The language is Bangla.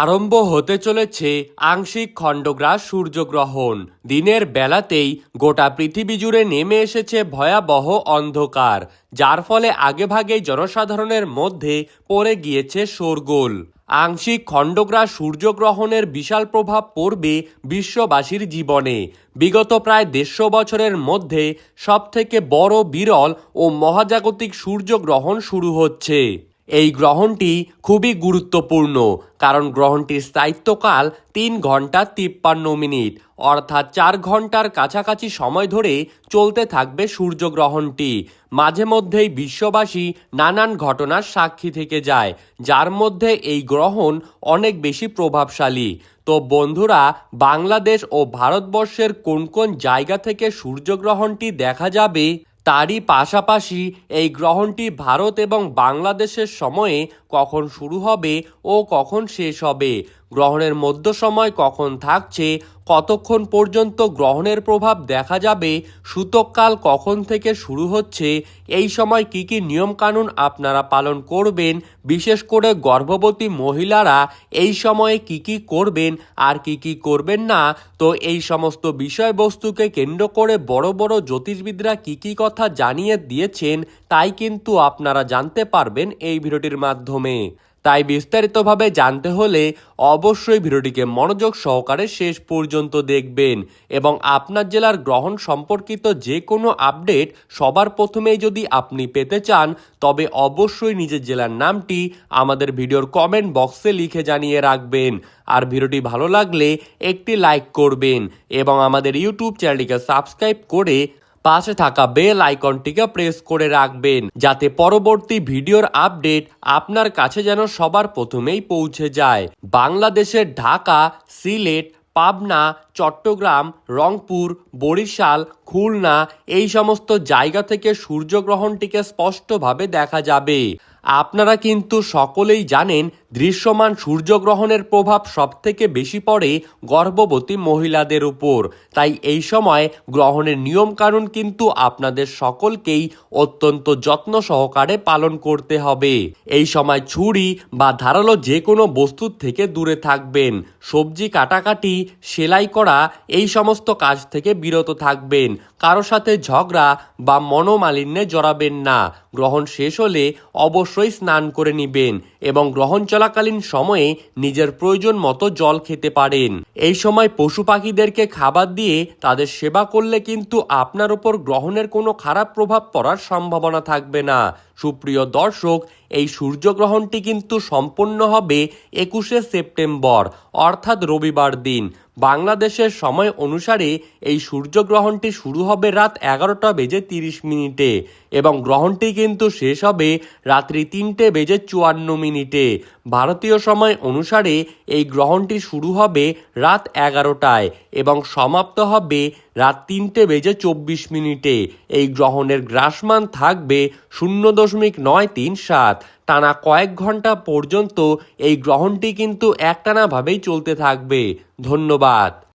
আরম্ভ হতে চলেছে আংশিক খণ্ডগ্রাস সূর্যগ্রহণ। দিনের বেলাতেই গোটা পৃথিবী জুড়ে নেমে এসেছে ভয়াবহ অন্ধকার, যার ফলে আগেভাগেই জনসাধারণের মধ্যে পড়ে গিয়েছে শোরগোল। আংশিক খণ্ডগ্রাস সূর্যগ্রহণের বিশাল প্রভাব পড়বে বিশ্ববাসীর জীবনে। বিগত প্রায় দেড়শো বছরের মধ্যে সবথেকে বড় বিরল ও মহাজাগতিক সূর্যগ্রহণ শুরু হচ্ছে। এই গ্রহণটি খুবই গুরুত্বপূর্ণ, কারণ গ্রহণটির স্থায়িত্বকাল তিন ঘণ্টা তিপ্পান্ন মিনিট, অর্থাৎ চার ঘণ্টার কাছাকাছি সময় ধরে চলতে থাকবে সূর্যগ্রহণটি। মাঝে মধ্যেই বিশ্ববাসী নানান ঘটনার সাক্ষী থেকে যায়, যার মধ্যে এই গ্রহণ অনেক বেশি প্রভাবশালী। তো বন্ধুরা, বাংলাদেশ ও ভারতবর্ষের কোন কোন জায়গা থেকে সূর্যগ্রহণটি দেখা যাবে? তারই পাশাপাশি এই গ্রহণটি ভারত এবং বাংলাদেশের সময়ে কখন শুরু হবে ও কখন শেষ হবে গ্রহণের মধ্য সময় কখন থাকছে, কতক্ষণ পর্যন্ত গ্রহণের প্রভাব দেখা যাবে সূতককাল কখন থেকে শুরু হচ্ছে, এই সময় কি কি নিয়মকানুন আপনারা পালন করবেন, বিশেষ করে গর্ভবতী মহিলারা এই সময়ে কি কি করবেন আর কি কি করবেন না, তো এই সমস্ত বিষয়বস্তুকে কেন্দ্র করে বড় বড় জ্যোতিষবিদরা কি কি কথা জানিয়ে দিয়েছেন, তাই কিন্তু আপনারা জানতে পারবেন এই ভিডিওটির মাধ্যমে। তাই বিস্তারিতভাবে জানতে হলে অবশ্যই ভিডিওটিকে মনোযোগ সহকারে শেষ পর্যন্ত দেখবেন এবং আপনার জেলার গ্রহণ সম্পর্কিত যে কোনো আপডেট সবার প্রথমেই যদি আপনি পেতে চান, তবে অবশ্যই নিজের জেলার নামটি আমাদের ভিডিওর কমেন্ট বক্সে লিখে জানিয়ে রাখবেন। আর ভিডিওটি ভালো লাগলে একটি লাইক করবেন এবং আমাদের ইউটিউব চ্যানেলটিকে সাবস্ক্রাইব করে পাশে থাকা বেল আইকনটিকে প্রেস করে রাখবেন, যাতে পরবর্তী ভিডিওর আপডেট আপনার কাছে যেন সবার প্রথমেই পৌঁছে যায়। বাংলাদেশের ঢাকা, সিলেট, পাবনা, চট্টগ্রাম, রংপুর, বরিশাল, খুলনা এই সমস্ত জায়গা থেকে সূর্যগ্রহণটিকে স্পষ্টভাবে দেখা যাবে। আপনারা কিন্তু সকলেই জানেন দৃশ্যমান সূর্যগ্রহণের প্রভাব সবথেকে বেশি পড়ে গর্ভবতী মহিলাদের উপর। তাই এই সময় গ্রহণের নিয়মকানুন কিন্তু আপনাদের সকলকেই অত্যন্ত যত্ন সহকারে পালন করতে হবে। এই সময় ছুরি বা ধারালো যে কোনো বস্তুর থেকে দূরে থাকবেন। সবজি কাটাকাটি, সেলাই করা, এই সমস্ত কাজ থেকে বিরত থাকবেন। কারও সাথে ঝগড়া বা মনোমালিন্যে জড়াবেন না। গ্রহণ শেষ হলে অবশ্যই স্নান করে নিবেন এবং গ্রহণ চলাকালীন সময়ে নিজের প্রয়োজন মতো জল খেতে পারেন। এই সময় পশু পাখিদেরকে খাবার দিয়ে তাদের সেবা করলে কিন্তু আপনার উপর গ্রহণের কোনো খারাপ প্রভাব পড়ার সম্ভাবনা থাকবে না। সুপ্রিয় দর্শক, এই সূর্যগ্রহণটি কিন্তু সম্পন্ন হবে একুশে সেপ্টেম্বর, অর্থাৎ রবিবার দিন। বাংলাদেশের সময় অনুসারে এই সূর্যগ্রহণটি শুরু হবে রাত এগারোটা বেজে তিরিশ মিনিটে এবং গ্রহণটি কিন্তু শেষ হবে রাত্রি তিনটে বেজে চুয়ান্ন মিনিটে। ভারতীয় সময় অনুসারে এই গ্রহণটি শুরু হবে রাত এগারোটায় এবং সমাপ্ত হবে রাত তিনটে বেজে চব্বিশ মিনিটে। এই গ্রহণের গ্রাসমান থাকবে শূন্য দশমিক নয় তিন সাত। টানা কয়েক ঘণ্টা পর্যন্ত এই গ্রহণটি কিন্তু একটানাভাবেই চলতে থাকবে। ধন্যবাদ।